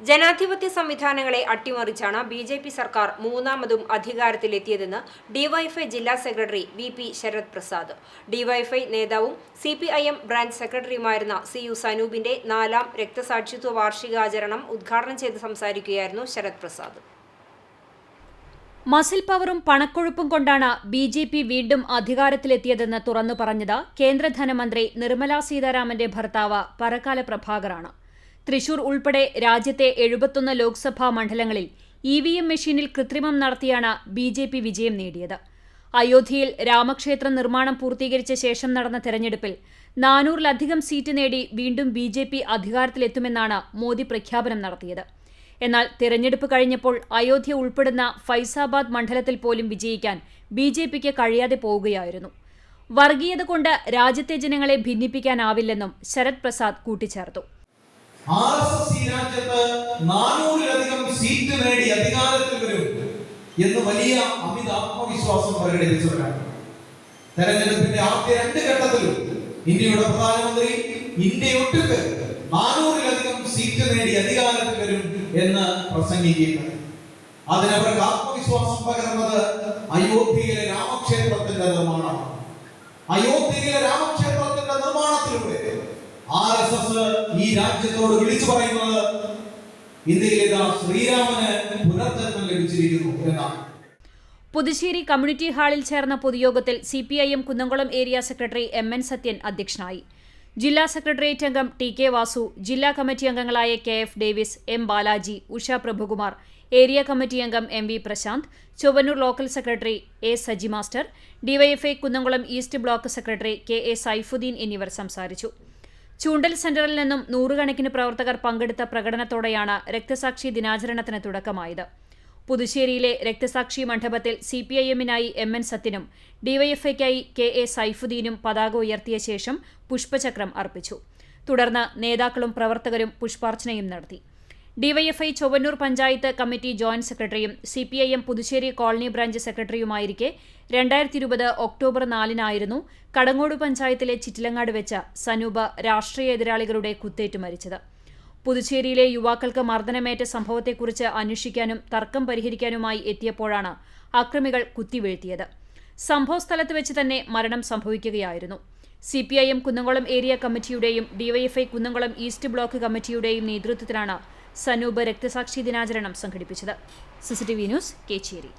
ജനാധിപത്യ സംവിധാനങ്ങളെ അട്ടിമറിച്ചാണ് B J P സർക്കാർ മൂന്നാമതും അധികാരത്തിലെത്തിയതെന്ന് ഡിവൈഎഫ്ഐ ജില്ലാ secretary V P Sarath Prasad DYFI നേതാവും C P I M branch സെക്രട്ടറിയുമായിരുന്ന C U സനൂപിന്റെ നാലാം രക്തസാക്ഷിത്വ വാർഷികാചരണം ഉദ്ഘാടനം ചെയ്ത് സംസാരിക്കുകയായിരുന്നു ശരത് പ്രസാദ് മസിൽ പവറും പണക്കൊഴുപ്പും കൊണ്ടാണ് ബി ജെ പി വീണ്ടും അധികാരത്തിലെത്തിയതെന്ന് തുറന്നു പറഞ്ഞത് കേന്ദ്ര ധനമന്ത്രി നിർമ്മലാ സീതാരാമന്റെ ഭർത്താവ് പരക്കാല പ്രഭാകറാണ്. തൃശൂർ ഉൾപ്പെടെ രാജ്യത്തെ എഴുപത്തൊന്ന് ലോക്സഭാ മണ്ഡലങ്ങളിൽ ഇ വി എം മെഷീനിൽ കൃത്രിമം നടത്തിയാണ് ബി ജെ പി വിജയം നേടിയത്. അയോധ്യയിൽ രാമക്ഷേത്ര നിർമ്മാണം പൂർത്തീകരിച്ച ശേഷം നടന്ന തെരഞ്ഞെടുപ്പിൽ നാനൂറിലധികം സീറ്റ് നേടി വീണ്ടും ബി ജെ പി അധികാരത്തിലെത്തുമെന്നാണ് മോദി പ്രഖ്യാപനം നടത്തിയത്. എന്നാൽ തിരഞ്ഞെടുപ്പ് കഴിഞ്ഞപ്പോൾ അയോധ്യ ഉൾപ്പെടുന്ന ഫൈസാബാദ് മണ്ഡലത്തിൽ പോലും വിജയിക്കാൻ ബി ജെ പിക്ക് കഴിയാതെ പോവുകയായിരുന്നു. വർഗീയത കൊണ്ട് രാജ്യത്തെ ജനങ്ങളെ ഭിന്നിപ്പിക്കാനാവില്ലെന്നും ശരത് പ്രസാദ് കൂട്ടിച്ചേർത്തു. ആർ എസ് എസ് ഈ രാജ്യത്ത് നാനൂറിലധികം സീറ്റ് നേടി അധികാരത്തിൽ വരും എന്ന് വലിയ അമിത ആത്മവിശ്വാസം പ്രകടിപ്പിച്ചവരാണ് തെരഞ്ഞെടുപ്പിന്റെ ആദ്യ രണ്ട് ഘട്ടത്തിലും ഇന്ത്യയുടെ പ്രധാനമന്ത്രി ഇന്ത്യയൊട്ടുക്ക് നാനൂറിലധികം സീറ്റ് നേടി അധികാരത്തിൽ വരും എന്ന് പ്രസംഗിക്കുകയുണ്ടായി. അതിനവർക്ക് ആത്മവിശ്വാസം പകർന്നത് അയോധ്യയിലെ രാമക്ഷേത്രത്തിന്റെ നിർമ്മാണമാണ്. അയോധ്യയിലെ നിർമ്മാണത്തിലൂടെ ആർ എസ് എസ് ഈ രാജ്യത്തോട് വിളിച്ചു പറയുന്നത് ഇന്ത്യയിലെ ശ്രീരാമന് പുനർജന്മം ലഭിച്ചിരിക്കുന്നു എന്നാണ്. പുതുശ്ശേരി കമ്മ്യൂണിറ്റി ഹാളിൽ ചേർന്ന പൊതുയോഗത്തിൽ C P I M Kunnamkulam area secretary M N Sathyan അധ്യക്ഷനായി. ജില്ലാ സെക്രട്ടേറിയറ്റ് അംഗം ടി കെ വാസു ജില്ലാ കമ്മിറ്റി അംഗങ്ങളായ K F Davis M Balaji Usha Prabhukumar area committee അംഗം M V Prashanth Chovvannur local secretary A Saji master DYFI Kunnamkulam east block secretary K A Saifudheen എന്നിവർ സംസാരിച്ചു. ചൂണ്ടൽ സെന്ററിൽ നിന്നും നൂറുകണക്കിന് പ്രവർത്തകർ പങ്കെടുത്ത പ്രകടനത്തോടെയാണ് രക്തസാക്ഷി ദിനാചരണത്തിന് തുടക്കമായത്. പുതുശ്ശേരിയിലെ രക്തസാക്ഷി മണ്ഡപത്തിൽ സി പി ഐ എമ്മിനായി എം എൻ സത്യനും ഡിവൈഎഫ്ഐക്കായി കെ എ സൈഫുദ്ദീനും പതാക ഉയർത്തിയ ശേഷം പുഷ്പചക്രം അർപ്പിച്ചു. തുടർന്ന് നേതാക്കളും പ്രവർത്തകരും പുഷ്പാർച്ചനയും നടത്തി. DYFI Chovvannur panchayat committee joint സെക്രട്ടറിയും CPIM P I M Puthussery colony branch സെക്രട്ടറിയുമായിരിക്കെ രണ്ടായിരത്തി ഇരുപത് ഒക്ടോബർ നാലിനായിരുന്നു കടങ്ങോട് പഞ്ചായത്തിലെ ചിറ്റിലങ്ങാട് വെച്ച സനൂപ രാഷ്ട്രീയ എതിരാളികളുടെ കുത്തേറ്റ് മരിച്ചത്. പുതുച്ചേരിയിലെ യുവാക്കൾക്ക് മർദ്ദനമേറ്റ സംഭവത്തെക്കുറിച്ച് അന്വേഷിക്കാനും തർക്കം പരിഹരിക്കാനുമായി എത്തിയപ്പോഴാണ് അക്രമികൾ കുത്തിവീഴ്ത്തിയത്. സംഭവസ്ഥലത്ത് വെച്ച് തന്നെ മരണം സംഭവിക്കുകയായിരുന്നു. C P I M Kunnamkulam area കമ്മിറ്റിയുടെയും DYFI Kunnamkulam east block കമ്മിറ്റിയുടെയും നേതൃത്വത്തിലാണ് സനൂപ് രക്തസാക്ഷി ദിനാചരണം സംഘടിപ്പിച്ചത്. CCTV news Kechery.